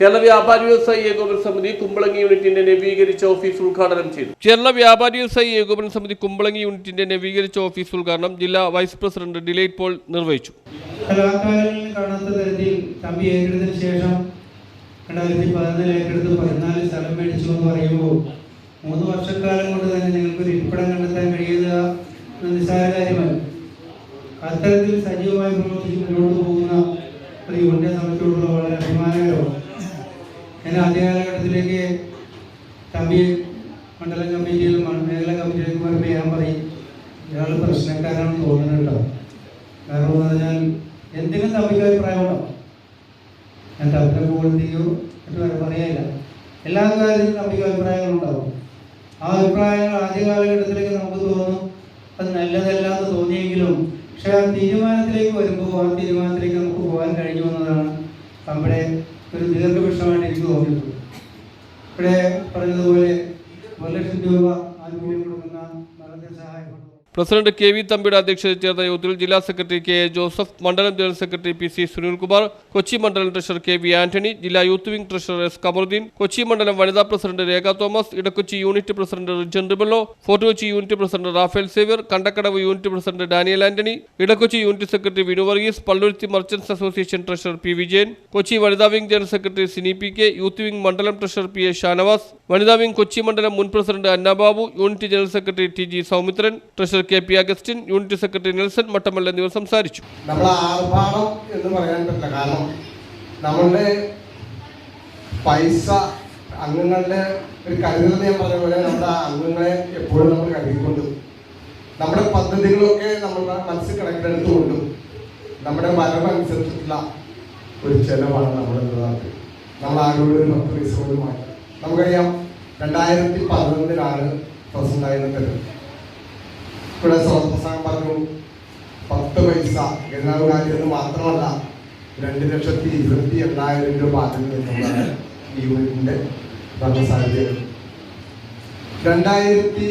Kerala Vyapari Vyavasayi Ekopana സമിതി കുമ്പളങ്ങി യൂണിറ്റിന്റെ നവീകരിച്ച ഓഫീസ് ഉദ്ഘാടനം ചെയ്തു. കേരള വ്യാപാരി വ്യവസായി ഏകോപന സമിതി കുമ്പളങ്ങി യൂണിറ്റിന്റെ നവീകരിച്ച ഓഫീസ് ഉദ്ഘാടനം ജില്ലാ വൈസ് പ്രസിഡന്റ് ഡിലൈറ്റ് പോൾ നിർവഹിച്ചു. കലാകാലങ്ങളിൽ കാണാത്ത തരത്തിൽ തമ്പി ഏറ്റെടുത്തതിന് ശേഷം രണ്ടായിരത്തി പതിനാല് ഏറ്റെടുത്ത് പതിനാല് സ്ഥലം മേടിച്ചു എന്ന് പറയുമ്പോൾ മൂന്ന് വർഷക്കാലം കൊണ്ട് തന്നെ നിങ്ങൾക്ക് ഒരു ഇരിപ്പിടം കണ്ടെത്താൻ കഴിയുക നിസ്സാര കാര്യമല്ല. അത്തരത്തിൽ സജീവമായി പ്രവർത്തിച്ച് മുന്നോട്ട് പോകുന്ന ഒരു യൂണിയനെ സംബന്ധിച്ചിടത്തോളം വളരെ അഭിമാനകരമാണ്. ഞാൻ ആദ്യ കാലഘട്ടത്തിലേക്ക് തമ്പി മണ്ഡലം കമ്മിറ്റിയിലും മേഖല കമ്മിറ്റിയിലേക്ക് പറയുമ്പോൾ ഞാൻ പറയും ഇയാൾ പ്രശ്നക്കാരാണെന്ന് തോന്നുന്നുണ്ടോ കാരണം എന്ന് പറഞ്ഞാൽ എന്തിനും തമ്മിൽ അഭിപ്രായമുണ്ടോ ഞാൻ തമ്മിൽ പോകുന്നതിയോ മറ്റു പറയാനില്ല. എല്ലാ കാര്യത്തിലും തമ്മിൽ അഭിപ്രായങ്ങളുണ്ടാവും ആ അഭിപ്രായങ്ങൾ ആദ്യ കാലഘട്ടത്തിലേക്ക് നമുക്ക് തോന്നും അത് നല്ലതല്ല എന്ന് തോന്നിയെങ്കിലും പക്ഷെ ആ തീരുമാനത്തിലേക്ക് വരുമ്പോൾ ആ തീരുമാനത്തിലേക്ക് നമുക്ക് പോകാൻ കഴിഞ്ഞു എന്നതാണ് നമ്മുടെ ഒരു ദീർഘപക്ഷമായിട്ട് എനിക്ക് തോന്നിയിട്ടുള്ളത് ഇവിടെ പറഞ്ഞതുപോലെ ഒരു ലക്ഷം രൂപ ആനുകൂല്യം കൊടുക്കുന്ന വളരെ സഹായപ്പെടുന്നു പ്രസിഡന്റ് കെ വി തമ്പിയുടെ അധ്യക്ഷതയിൽ ചേർന്ന യോഗത്തിൽ ജില്ലാ സെക്രട്ടറി കെ എ ജോസഫ് മണ്ഡലം general secretary P C Sunilkumar Kochi മണ്ഡലം ട്രഷറർ കെ വി ആന്റണി ജില്ലാ youth wing treasurer S Kamaruddin Kochi മണ്ഡലം വനിതാ president Rekha Thomas Edakochi unit president Rijan Rebello Fort Kochi unit president Raphael Xavier Kandakkadavu unit president Daniel Antony Edakochi unit secretary Vinu Varghese Palluruthy merchants association treasurer P Vijayan Kochi വനിതാ wing general secretary Sini P K youth wing മണ്ഡലം treasurer P A Shanavas വനിതാ wing Kochi മണ്ഡലം മുൻ president Annababu unit general secretary T G Soumithran treasurer K P Augustine unit secretary Nelson Mattammal എന്നിവർ സംസാരിച്ചു. നമ്മൾ ആർഭാടം എന്ന് പറയാൻ കാരണം നമ്മളുടെ പൈസ അംഗങ്ങളുടെ ഒരു കരുതൽ ഞാൻ പറഞ്ഞ പോലെ നമ്മുടെ അംഗങ്ങളെ എപ്പോഴും നമ്മൾ കരുതിക്കൊണ്ട് നമ്മുടെ പദ്ധതികളൊക്കെ നമ്മൾ മനസ്സിൽ കണക്കിലെടുത്തുകൊണ്ടും നമ്മുടെ വരവനുസരിച്ചിട്ടുള്ള ഒരു ചെലവാണ് നമ്മുടെ നടത്തുന്നത് നമ്മൾ ആരോട് ഒരു പത്ത് പൈസ നമുക്കറിയാം രണ്ടായിരത്തി പതിനൊന്നിലാണ് പ്രസിഡന്റായിരുന്നത് ഇവിടെ പ്രസംഗം പറഞ്ഞു. പത്ത് പൈസ. ഗതാഗതം എന്ന് മാത്രമല്ല രണ്ട് ലക്ഷത്തി ഇരുപത്തി എണ്ണായിരം രൂപ അതിൽ നിന്നുള്ളതാണ് ഈ യൂണിറ്റിന്റെ ഭരണസാധ്യത രണ്ടായിരത്തി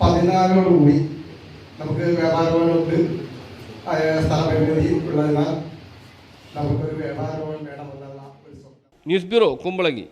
പതിനാലോടുകൂടി നമുക്ക് വ്യാപാരമുണ്ട് ഉള്ളതിനാൽ നമുക്കൊരു വ്യാപാരവും വേണമെന്നുള്ള ഒരു ന്യൂസ് ബ്യൂറോ കുമ്പളങ്ങി.